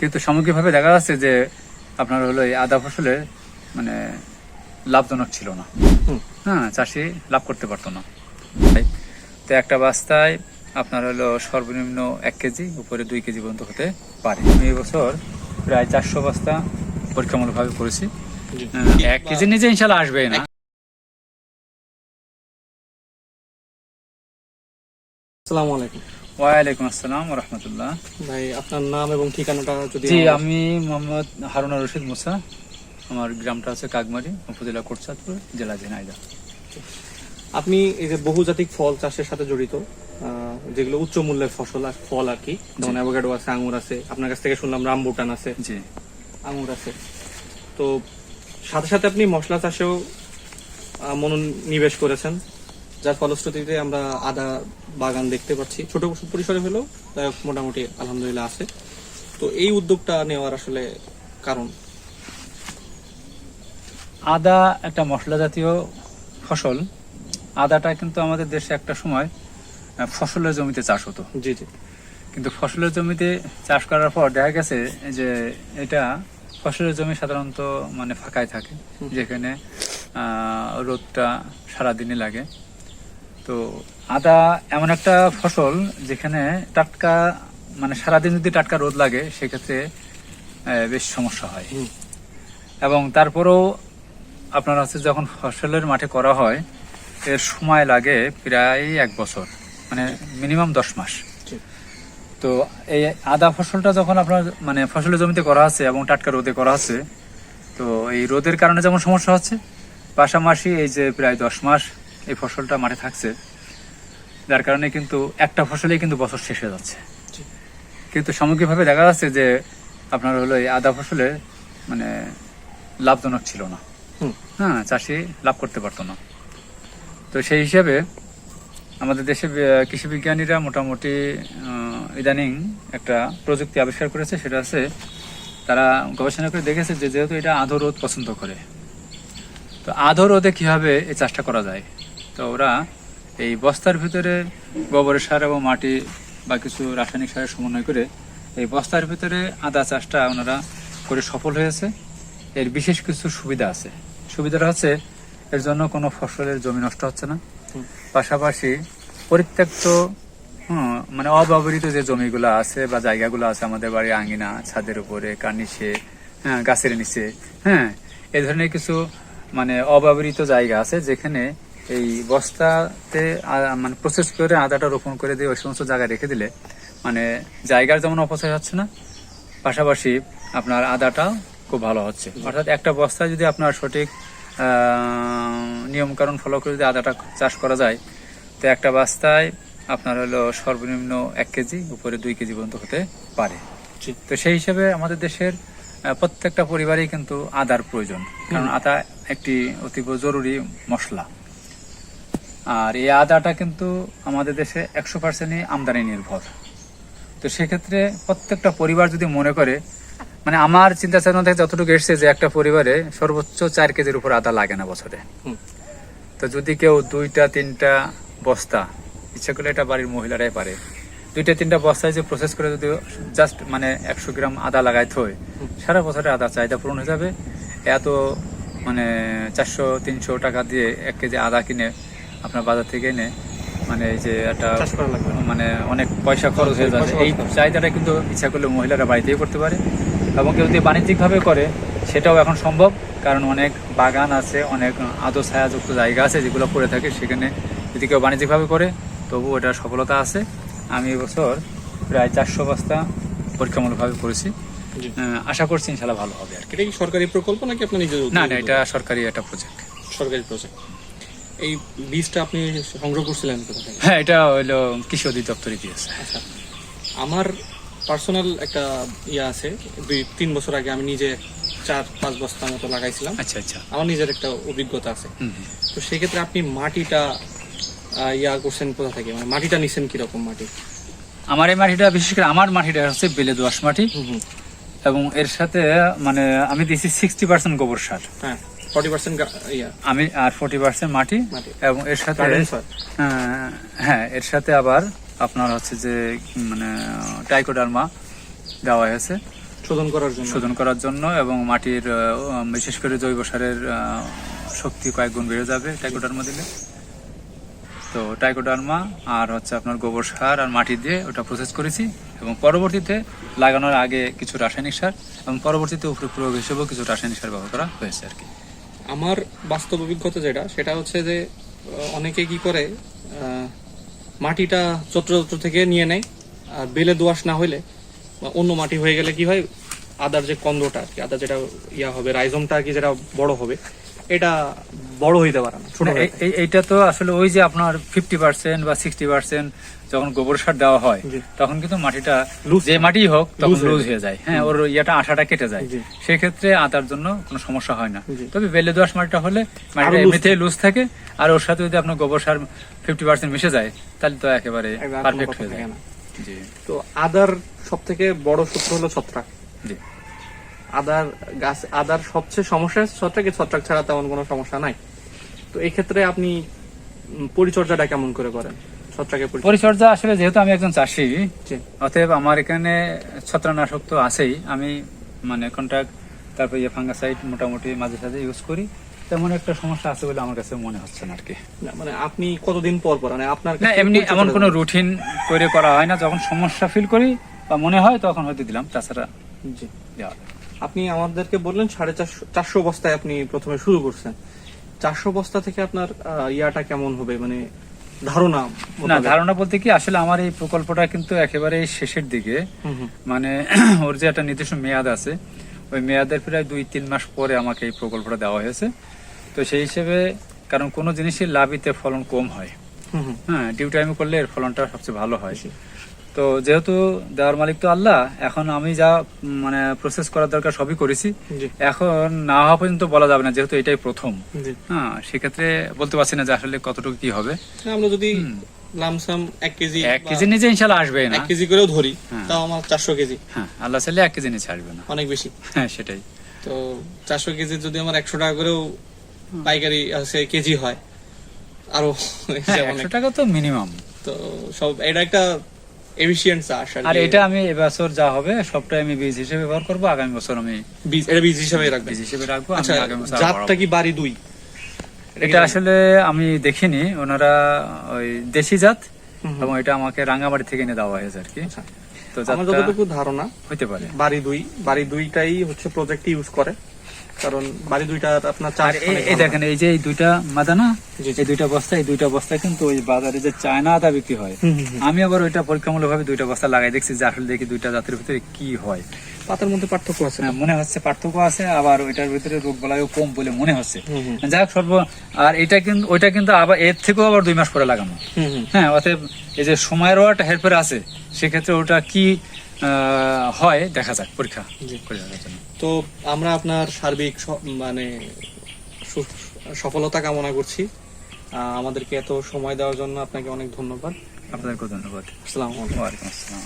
কিন্তু সামগ্রিকভাবে দেখা যাচ্ছে যে আপনার হলো এই আদা ফসলে মানে লাভজনক ছিল না। হ্যাঁ চাষি লাভ করতে পারতো না। তো একটা বাস্তায় আপনার হলো সর্বনিম্ন এক কেজি উপরে দুই কেজি পর্যন্ত হতে পারে। আমি এবছর প্রায় চারশো বস্তা পরীক্ষামূলকভাবে করেছি। এক কেজি নিজে ইনশাল্লাহ আসবে না। আসসালামু আলাইকুম। ওয়ালাইকুম আসসালাম রহমতুল্লাহ ভাই আপনার নাম এবং ঠিকানাটা যদি জি আমি মোহাম্মদ হারুনা রশিদ মুসা। আমার গ্রামটা হচ্ছে কাকমারি উপজেলা কোটচাঁদপুর জেলা ঝিনাইদহ। আপনি এই যে বহুজাতিক ফল চাষের সাথে জড়িত যেগুলো উচ্চ মূল্যের ফসল আর ফল আর কি যেমন অ্যাভোকাডো আছে আঙুর আছে আপনার কাছ থেকে শুনলাম রামবুটান আছে। জি। আঙ্গুর আছে। তো সাথে সাথে আপনি মশলা চাষেও মনোনিবেশ করেছেন। যার ফলশ্রুতিতে আমরা আদা বাগান দেখতে পাচ্ছি। ছোট পরিসরে হলেও তাই মোটামুটি আলহামদুলিল্লাহ আছে। তো এই উদ্যোগটা নেওয়ার আসলে কারণ? আদা একটা মশলা জাতীয় ফসল। আদাটা কিন্তু আমাদের দেশে একটা সময় ফসলের জমিতে চাষ হতো। জি জি। কিন্তু ফসলের জমিতে চাষ করার পর দেখা গেছে যে এটা ফসলের জমি সাধারণত মানে ফাঁকায় থাকে। যেখানে আহ, রোদটা সারাদিনই লাগে। তো আদা এমন একটা ফসল যেখানে টাটকা মানে সারাদিন যদি টাটকা রোদ লাগে সেক্ষেত্রে বেশ সমস্যা হয়। এবং তারপরেও আপনার হচ্ছে যখন ফসলের মাঠে করা হয় এর সময় লাগে প্রায় এক বছর মানে মিনিমাম দশ মাস। তো এই আদা ফসলটা যখন আপনার মানে ফসলের জমিতে করা আছে এবং টাটকা রোদে করা আছে তো এই রোদের কারণে যেমন সমস্যা হচ্ছে পাশাপাশি এই যে প্রায় দশ মাস এই ফসলটা মাঠে থাকছে। যার কারণে কিন্তু একটা ফসলেই কিন্তু বছর শেষ হয়ে যাচ্ছে। কিন্তু সামগ্রিকভাবে দেখা যাচ্ছে যে আপনার হলো এই আদা ফসলে মানে লাভজনক ছিল না। হুম। হ্যাঁ চাষি লাভ করতে পারতো না। তো সেই হিসাবে আমাদের দেশে কৃষি বিজ্ঞানীরা মোটামুটি ইদানিং একটা প্রযুক্তি আবিষ্কার করেছে। সেটা হচ্ছে তারা গবেষণা করে দেখেছে যে যেহেতু এটা আধো রোদ পছন্দ করে তো আধো রোদে কীভাবে এই চাষটা করা যায়? তো ওরা এই বস্তার ভিতরে গোবরের সার এবং মাটি বা কিছু রাসায়নিক সারের সমন্বয় করে এই বস্তার ভিতরে আদা চাষটা ওনারা করে সফল হয়েছে। এর বিশেষ কিছু সুবিধা আছে। সুবিধাটা হচ্ছে এর জন্য কোনো ফসলের জমি নষ্ট হচ্ছে না। পাশাপাশি পরিত্যক্ত মানে অব্যবহৃত যে জমিগুলো আছে বা জায়গাগুলো আছে আমাদের বাড়ির আঙ্গিনা ছাদের উপরে কার্নিশে হ্যাঁ গাছের নিচে হ্যাঁ এই ধরনের কিছু মানে অব্যবহৃত জায়গা আছে যেখানে এই বস্তাতে মানে প্রসেস করে আদাটা রোপণ করে দিয়ে ওই সমস্ত জায়গায় রেখে দিলে মানে জায়গার যেমন অপচয় হচ্ছে না পাশাপাশি আপনার আদাটাও খুব ভালো হচ্ছে। অর্থাৎ একটা বস্তায় যদি আপনার সঠিক নিয়ম কারণ ফলো করে যদি আদাটা চাষ করা যায় তো একটা বস্তায় আপনার হলো সর্বনিম্ন এক কেজি উপরে দুই কেজি পর্যন্ত হতে পারে। তো সেই হিসেবে আমাদের দেশের প্রত্যেকটা পরিবারেই কিন্তু আদার প্রয়োজন। কারণ আদা একটি অতীব জরুরি মশলা। আর এই আদাটা কিন্তু আমাদের দেশে একশো পার্সেন্টই আমদানি নির্ভর। তো সেক্ষেত্রে প্রত্যেকটা পরিবার যদি মনে করে মানে আমার চিন্তা চেতনা থেকে যতটুকু এসছে যে একটা পরিবারে সর্বোচ্চ চার কেজির উপর আদা লাগে না বছরে। তো যদি কেউ দুইটা তিনটা বস্তা ইচ্ছা করলে এটা বাড়ির মহিলারাই পারে। দুইটা তিনটা বস্তায় যে প্রসেস করে যদি জাস্ট মানে একশো গ্রাম আদা লাগাই থই সারা বছরে আদা চাহিদা পূরণ হয়ে যাবে। এত মানে চারশো তিনশো টাকা দিয়ে এক কেজি আদা কিনে আপনার বাজার থেকে এনে মানে এই যে একটা করা। মানে অনেক পয়সা খরচ হয়ে যাচ্ছে। এই চাহিদাটা কিন্তু ইচ্ছা করলে মহিলারা বাড়িতেই করতে পারে এবং কেউ যদি বাণিজ্যিকভাবে করে সেটাও এখন সম্ভব। কারণ অনেক বাগান আছে অনেক আদো ছায়াযুক্ত জায়গা আছে যেগুলো পড়ে থাকে সেখানে যদি কেউ বাণিজ্যিকভাবে করে তবু ওটার সফলতা আছে। আমি এবছর প্রায় চারশো বস্তা পরীক্ষামূলকভাবে করেছি। আশা করছি ইনশাল্লাহ ভালো হবে আর কি। এটা কি সরকারি প্রকল্প নাকি আপনার নিজের না না এটা সরকারি একটা প্রজেক্ট সরকারি প্রজেক্ট এই বীজটা আপনি সংগ্রহ করছিলেন কোথা থেকে? হ্যাঁ এটা হইল কৃষি অধিদপ্তরে দিয়েছে আচ্ছা। আমার পার্সোনাল একটা ইয়ে আছে দুই তিন বছর আগে আমি নিজে চার পাঁচ বস্তা মতো লাগাইছিলাম। আচ্ছা আচ্ছা। আমার নিজের একটা অভিজ্ঞতা আছে। তো সেক্ষেত্রে আপনি মাটিটা ইয়া করছেন কোথা থেকে? মানে মাটিটা নিছেন কীরকম মাটি? আমার এই মাটিটা বিশেষ করে আমার মাটিটা হচ্ছে বেলে দোয়াশ মাটি। এবং এর সাথে মানে আমি দিয়েছি সিক্সটি পার্সেন্ট গোবর সার। হ্যাঁ। আমি আর ফোর্টি পার্সেন্ট মাটি এবং এর সাথে হ্যাঁ এর সাথে আবার আপনার হচ্ছে যে মানে টাইকোডার্মা দেওয়া হয়েছে। শোধন করার জন্য। শোধন করার জন্য এবং মাটির বিশেষ করে জৈব সারের শক্তি কয়েক গুণ বেড়ে যাবে টাইকোডার্মা দিলে। তো টাইকোডার্মা আর হচ্ছে আপনার গোবর সার আর মাটি দিয়ে ওটা প্রসেস করেছি এবং পরবর্তীতে লাগানোর আগে কিছু রাসায়নিক সার এবং পরবর্তীতে উপরে প্রয়োগ হিসেবেও কিছু রাসায়নিক সার ব্যবহার করা হয়েছে আর কি। আমার বাস্তব অভিজ্ঞতা যেটা, সেটা হচ্ছে যে অনেকে কি করে মাটিটা চত্রযত্র থেকে নিয়ে নেয়, আর বেলে দোয়াশ না হইলে অন্য মাটি হয়ে গেলে কি হয়, আদার যে কন্দটা আর কি আদার যেটা ইয়া হবে, রাইজমটা আর কি যেটা বড় হবে এটা বড় হইতে পারে না ছোট এইটা তো আসলে ওই যে আপনার ফিফটি পার্সেন্ট বা সিক্সটি পার্সেন্ট যখন গোবর সার দেওয়া হয় তখন কিন্তু মাটিটা যে মাটি হোক তখন লুজ হয়ে যায়। হ্যাঁ ওর ইয়েটা আশাটা কেটে যায়। জি। সেক্ষেত্রে আতার জন্য কোনো সমস্যা হয় না। তবে বেলে দোয়াশ মাটিটা হলে মাটিটা এমনিতেই লুজ থাকে আর ওর সাথে যদি আপনার গোবর সার ফিফটি পার্সেন্ট মিশে যায় তাহলে তো একেবারে পারফেক্ট হয়ে যায়। তো আদার সব থেকে বড় সূত্র হলো ছত্রাক। জি। আদার গাছ আদার সবচেয়ে সমস্যা ছত্রাকে ছত্রাক ছাড়া তেমন কোনো সমস্যা নাই। তো এই ক্ষেত্রে আপনি পরিচর্যাটা কেমন করে করেন? ছত্রাকের পরিচর্যা আসলে যেহেতু আমি একজন চাষি অতএব আমার এখানে ছত্রাকনাশক তো আছেই। আমি মানে কন্ট্রাক্ট তারপর ইয়ে ফাঙ্গাসাইড মোটামুটি মাঝে সাঝে ইউজ করি। তেমন একটা সমস্যা আছে বলে আমার কাছে মনে হচ্ছে না আর কি মানে আপনি কতদিন পর পর মানে আপনার না এমনি এমন কোনো রুটিন করে করা হয় না। যখন সমস্যা ফিল করি বা মনে হয় তখন হয়তো দিলাম। তাছাড়া জি। দেওয়া। আপনি আমাদেরকে বললেন সাড়ে চারশো চারশো বস্তায় আপনি প্রথমে শুরু করছেন। চারশো বস্তা থেকে আপনার ইয়াটা কেমন হবে? মানে ধারণা না ধারণা বলতে কি আসলে আমার এই প্রকল্পটা কিন্তু একেবারে শেষের দিকে। মানে ওর যে একটা নির্দিষ্ট মেয়াদ আছে ওই মেয়াদের প্রায় দুই তিন মাস পরে আমাকে এই প্রকল্পটা দেওয়া হয়েছে। তো সেই হিসেবে কারণ কোনো জিনিসের লাভিতে ফলন কম হয়। হ্যাঁ ডিউ টাইমে করলে এর ফলনটা সবচেয়ে ভালো হয়। তো যেহেতু দেওয়ার মালিক তো আল্লাহ এখন আমি যা মানে প্রসেস করার দরকার সবই করেছি। এখন না হওয়া পর্যন্ত বলা যাবে না যেহেতু এটাই প্রথম। হ্যাঁ সেক্ষেত্রে বলতে পারছি না যে আসলে কতটুকু কি হবে। আমরা যদি লামসাম এক কেজি এক কেজি নিচে ইনশাল্লাহ আসবে না। এক কেজি করেও ধরি হ্যাঁ। তাও আমার চারশো কেজি। হ্যাঁ আল্লাহ চাইলে এক কেজি নিচে আসবে না। অনেক বেশি। হ্যাঁ সেটাই। তো চারশো কেজি যদি আমার একশো টাকা করেও পাইকারি কেজি হয় আরও হ্যাঁ একশো টাকা তো মিনিমাম। তো সব এটা একটা চাষ আর এটা আমি এবছর যা হবে সবটাই আমি বীজ হিসেবে ব্যবহার করব আগামী বছর আমি বীজ এটা বীজ হিসাবে রাখবেন বীজ হিসেবে রাখব আচ্ছা জাতটা কি বাড়ি দুই এটা? আসলে আমি দেখিনি ওনারা ওই দেশি জাত। এবং এটা আমাকে রাঙ্গামাটি থেকে এনে দেওয়া হয়েছে আর কি আচ্ছা। তো আমার যতটুকু ধারণা হইতে পারে বাড়ি দুই বাড়ি দুইটাই হচ্ছে প্রজেক্ট ইউজ করে কারণ বাড়ি দুইটা আপনার চাষ আর এই-। দেখেন এই যে এই দুইটা মাদা না। এই দুইটা বস্তা এই দুইটা বস্তা কিন্তু ওই বাজারে যে চায়না আদা বিক্রি হয়। আমি আবার ওইটা পরীক্ষামূলক ভাবে দুইটা বস্তা লাগাই দেখছি যে আসলে দেখি দুইটা জাতের ভিতরে কি হয় পাতার মধ্যে পার্থক্য আছে হ্যাঁ, মনে হচ্ছে পার্থক্য আছে আবার ওইটার ভিতরে রোগ বলায়ও কম বলে মনে হচ্ছে। যাই হোক সর্ব আর এটা কিন্তু ওইটা কিন্তু আবার এর থেকেও আবার দুই মাস পরে লাগানো। হ্যাঁ অতএব এই যে সময়েরও একটা হেরফের আছে সেক্ষেত্রে ওটা কি হয় দেখা যাক পরীক্ষা তো আমরা আপনার সার্বিক মানে সফলতা কামনা করছি। আহ, আমাদেরকে এত সময় দেওয়ার জন্য আপনাকে অনেক ধন্যবাদ। আপনাদেরকেও ধন্যবাদ। আসসালামু আলাইকুম। আসসালাম।